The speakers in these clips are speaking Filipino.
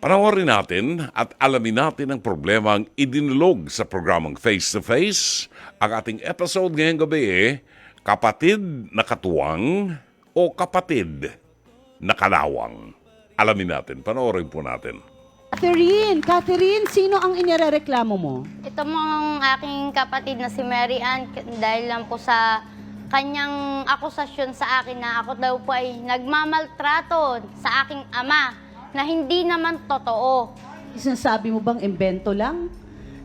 Panoorin natin at alamin natin ang problema ang idinulog sa programang Face to Face. Ang ating episode ngayong gabi eh, Kapatid na Katuwang o Kapatid na Kalawang. Alamin natin, panoorin po natin. Catherine, Catherine, sino ang inirereklamo mo? Ito mong aking kapatid na si Mary Ann dahil lang po sa kanyang akusasyon sa akin na ako daw po ay nagmamaltrato sa aking ama na hindi naman totoo. Sinasabi mo bang imbento lang?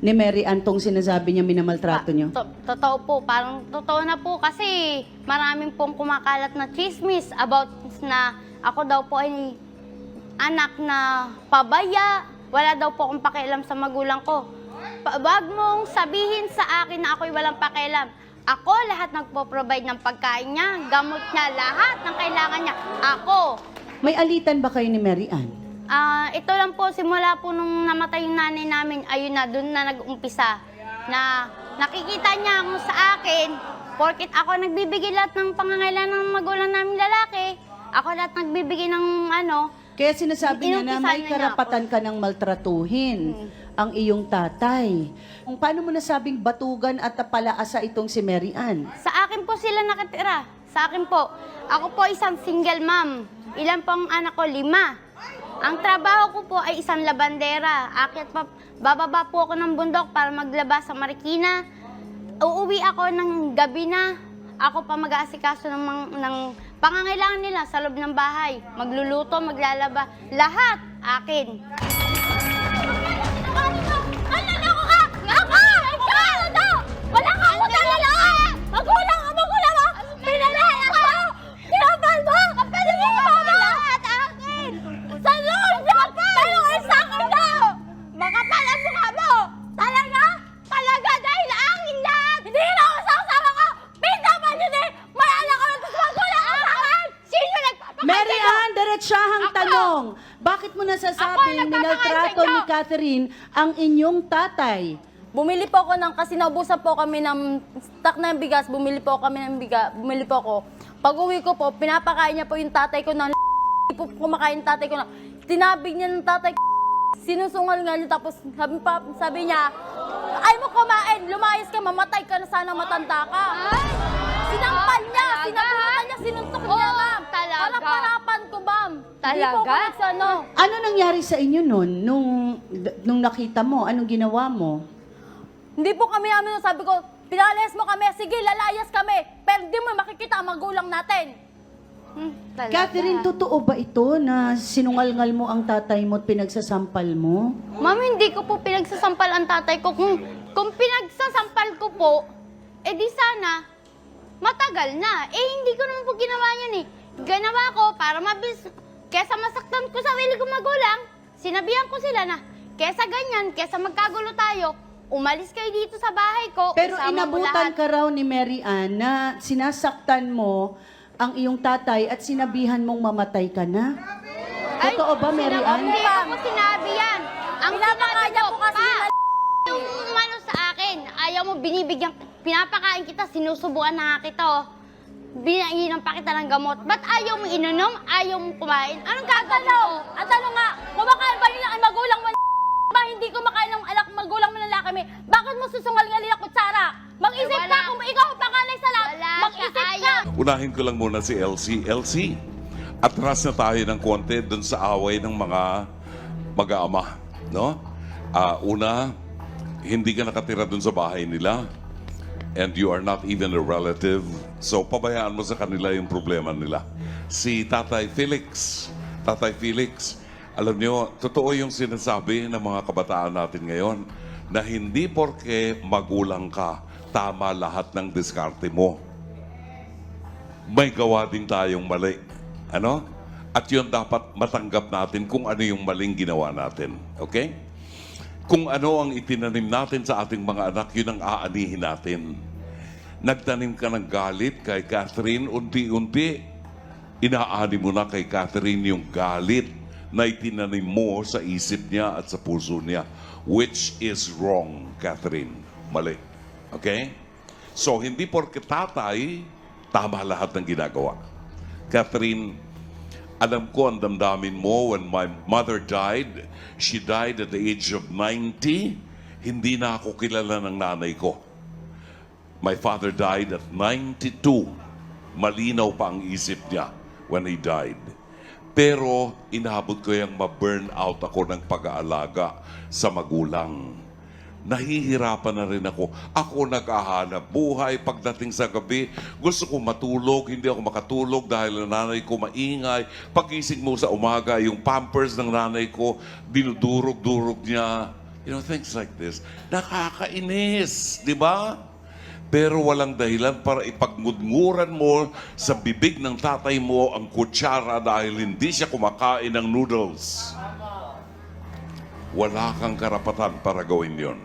Ni Mary Ann tong sinasabi niya minamaltrato niyo? To- totoo po, parang totoo na po kasi maraming pong kumakalat na chismis about na ako daw po ay anak na pabaya. Wala daw po akong pakialam sa magulang ko. Pa- wag mong sabihin sa akin na ako'y walang pakialam. Ako lahat nagpo-provide ng pagkain niya, gamot niya, lahat ng kailangan niya. Ako. May alitan ba kayo ni Mary Ann? Ah, ito lang po, simula po nung namatay yung nanay namin, ayun na, doon na nag-umpisa. Na nakikita niya ako sa akin, porkit ako nagbibigay lahat ng pangangailangan ng magulang namin lalaki, ako lahat nagbibigay ng ano, Kaya sinasabi niya na may niya karapatan ka ng maltratuhin ang iyong tatay. Kung paano mo nasabing batugan at palaasa itong si Mary Ann? Sa akin po sila nakatira. Sa akin po. Ako po isang single mom. Ilan po anak ko? Lima. Ang trabaho ko po ay isang labandera. Akit pa, bababa po ako ng bundok para maglaba sa Marikina. Uuwi ako ng gabi na. Ako pa mag-aasikaso ng, mga- ng pangangailangan nila sa loob ng bahay. Magluluto, maglalaba. Lahat akin. Tanong. Bakit mo nasasabing minaltrato ni! Catherine ang inyong tatay? Bumili po ako ng, kasi naubusan po kami ng stock na bigas, bumili po kami ng bigas, bumili po ako. Pag uwi ko po, pinapakain niya po yung tatay ko ng Hindi po kumakain yung tatay ko na. Tinabig niya ng tatay ko sinusungal nga niya, tapos sabi, pa, sabi niya, ay mo kumain, lumayas ka, mamatay ka na sana matanda ka. Sinampal niya, ha? niya, sinuntok niya, ma'am. talaga. Harap-harapan ko. Hindi po Talaga? ako ano. Ano nangyari sa inyo nun, nung, nung nakita mo? Anong ginawa mo? Hindi po kami namin, sabi ko, pinalayas mo kami, sige, lalayas kami. Pero di mo makikita ang magulang natin. Hmm, talaga. Catherine, totoo ba ito na sinungalngal mo ang tatay mo at pinagsasampal mo? Ma'am, hindi ko po pinagsasampal ang tatay ko. Kung, kung pinagsasampal ko po, eh di sana, matagal na. Eh, hindi ko naman po ginawa yan eh. Ginawa ko para mabilis, kesa masaktan ko sa wili kong magulang, sinabihan ko sila na, kesa ganyan, kesa magkagulo tayo, umalis kayo dito sa bahay ko. Pero isama mo inabutan lahat." ka raw ni Mary Ann na sinasaktan mo ang iyong tatay at sinabihan mong mamatay ka na? Ay, Totoo ba, Mary sinabi- Ann? Hindi ko sinabi yan. Ang Pinapakain niya po kasi pa, yung umano sa akin, ayaw mo binibigyan, pinapakain kita, sinusubukan na nga kita, oh. Binainom pa kita ng gamot. Ba't ayaw mo inunom? Ayaw mo kumain? Anong gagawin ko? At ano nga, kumakain ba nila ang magulang mo ba hindi kumakain ng alak magulang mo ng lakami? Bakit mo susungal nga nila kutsara? Mag-isip Eh, ka kung ikaw ang panganay sa lahat. Wala Mag-isip ka. ayaw. Unahin ko lang muna si LC. LC, atras na tayo ng konti dun sa away ng mga mag-aama. No? Ah, una, hindi ka nakatira dun sa bahay nila. And you are not even a relative. So, pabayaan mo sa kanila yung problema nila. Si Tatay Felix, Tatay Felix, alam nyo, totoo yung sinasabi ng mga kabataan natin ngayon na hindi porke magulang ka, tama lahat ng diskarte mo may gawa din tayong mali. Ano? At yun dapat matanggap natin kung ano yung maling ginawa natin. Okay? Kung ano ang itinanim natin sa ating mga anak, yun ang aanihin natin. Nagtanim ka ng galit kay Catherine, unti-unti, inaani mo na kay Catherine yung galit na itinanim mo sa isip niya at sa puso niya. Which is wrong, Catherine. Mali. Okay? So, hindi porke tatay, tama lahat ng ginagawa. Catherine, Alam ko ang damdamin mo when my mother died. She died at the age of 90. Hindi na ako kilala ng nanay ko. My father died at 92. Malinaw pa ang isip niya when he died. Pero inaabot ko yung ma-burn out ako ng pag-aalaga sa magulang. Nahihirapan na rin ako. Ako naghahanap buhay pagdating sa gabi. Gusto ko matulog, hindi ako makatulog dahil nanay ko maingay. Pagising mo sa umaga, yung pampers ng nanay ko, dinudurog-durog niya. You know, things like this. Nakakainis, di ba? Pero walang dahilan para ipagngudnguran mo sa bibig ng tatay mo ang kutsara dahil hindi siya kumakain ng noodles. Wala kang karapatan para gawin yon.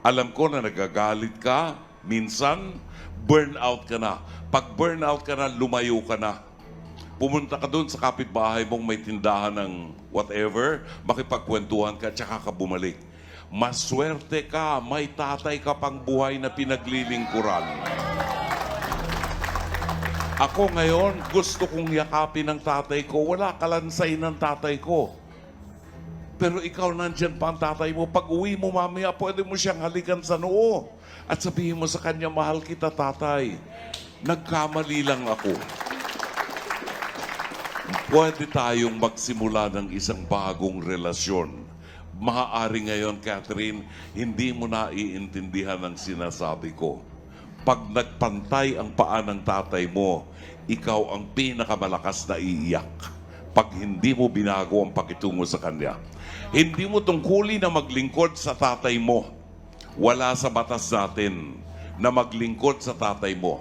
Alam ko na nagagalit ka, minsan, burnout ka na. Pag burnout ka na, lumayo ka na. Pumunta ka doon sa kapitbahay mong may tindahan ng whatever, makipagkwentuhan ka, tsaka ka bumalik. Maswerte ka, may tatay ka pang buhay na pinaglilingkuran. Ako ngayon, gusto kong yakapin ng tatay ko. Wala kalansay ng tatay ko. Pero ikaw nandyan pa ang tatay mo. Pag uwi mo mamaya, pwede mo siyang halikan sa noo. At sabihin mo sa kanya, mahal kita tatay. Nagkamali lang ako. Pwede tayong magsimula ng isang bagong relasyon. Maaari ngayon, Catherine, hindi mo na iintindihan ang sinasabi ko. Pag nagpantay ang paa ng tatay mo, ikaw ang pinakamalakas na iiyak. Pag hindi mo binago ang pakitungo sa kanya. Hindi mo tungkuli na maglingkod sa tatay mo. Wala sa batas natin na maglingkod sa tatay mo.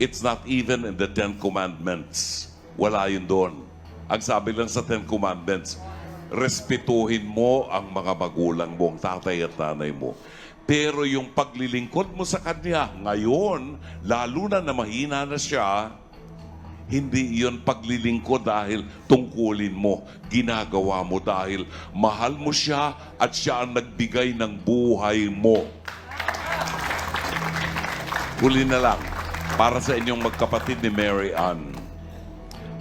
It's not even in the Ten Commandments. Wala yun doon. Ang sabi lang sa Ten Commandments, respetuhin mo ang mga magulang mo, ang tatay at nanay mo. Pero yung paglilingkod mo sa kanya, ngayon, lalo na na mahina na siya, hindi iyon paglilingkod dahil tungkulin mo. Ginagawa mo dahil mahal mo siya at siya ang nagbigay ng buhay mo. Huli na lang, para sa inyong magkapatid ni Mary Ann,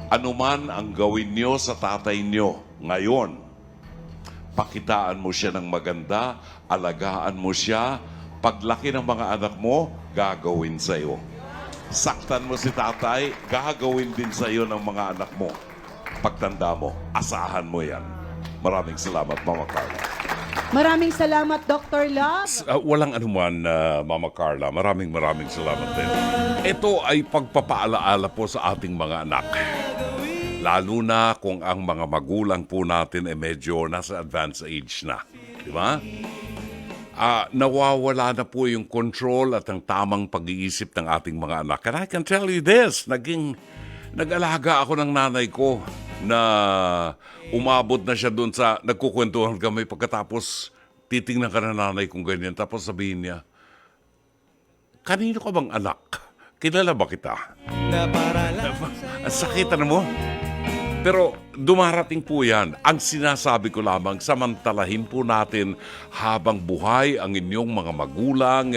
anuman ang gawin niyo sa tatay niyo ngayon, pakitaan mo siya ng maganda, alagaan mo siya, paglaki ng mga anak mo, gagawin sa iyo. Saktan mo si tatay, gagawin din sa iyo ng mga anak mo. Pagtanda mo, asahan mo yan. Maraming salamat, Mama Carla. Maraming salamat, Dr. Love. Uh, walang anuman, uh, Mama Carla. Maraming maraming salamat din. Ito ay pagpapaalaala po sa ating mga anak. Lalo na kung ang mga magulang po natin ay medyo nasa advanced age na. Di ba? Ah, nawawala na po yung control at ang tamang pag-iisip ng ating mga anak. And I can tell you this, naging nag-alaga ako ng nanay ko na umabot na siya doon sa nagkukwentuhan kami pagkatapos titingnan ka ng nanay kong ganyan tapos sabihin niya, kanino ka bang anak? Kilala ba kita? Ang sakit ano mo? Pero dumarating po yan. Ang sinasabi ko lamang, samantalahin po natin habang buhay ang inyong mga magulang,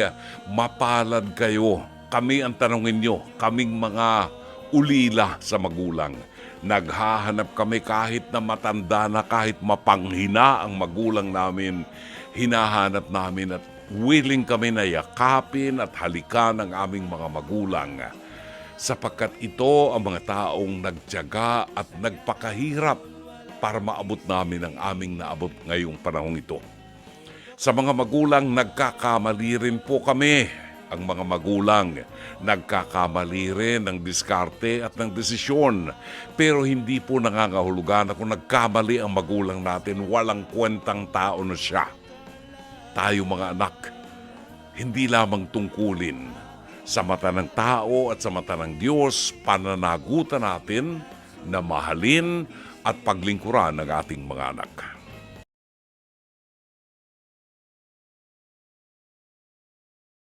mapalad kayo. Kami ang tanongin nyo, kaming mga ulila sa magulang. Naghahanap kami kahit na matanda na, kahit mapanghina ang magulang namin. Hinahanap namin at willing kami na yakapin at halikan ang aming mga magulang sapagkat ito ang mga taong nagtyaga at nagpakahirap para maabot namin ang aming naabot ngayong panahong ito. Sa mga magulang, nagkakamali rin po kami. Ang mga magulang, nagkakamali rin ng diskarte at ng desisyon. Pero hindi po nangangahulugan na kung nagkamali ang magulang natin, walang kwentang tao na siya. Tayo mga anak, hindi lamang tungkulin sa mata ng tao at sa mata ng Diyos, pananagutan natin na mahalin at paglingkuran ng ating mga anak.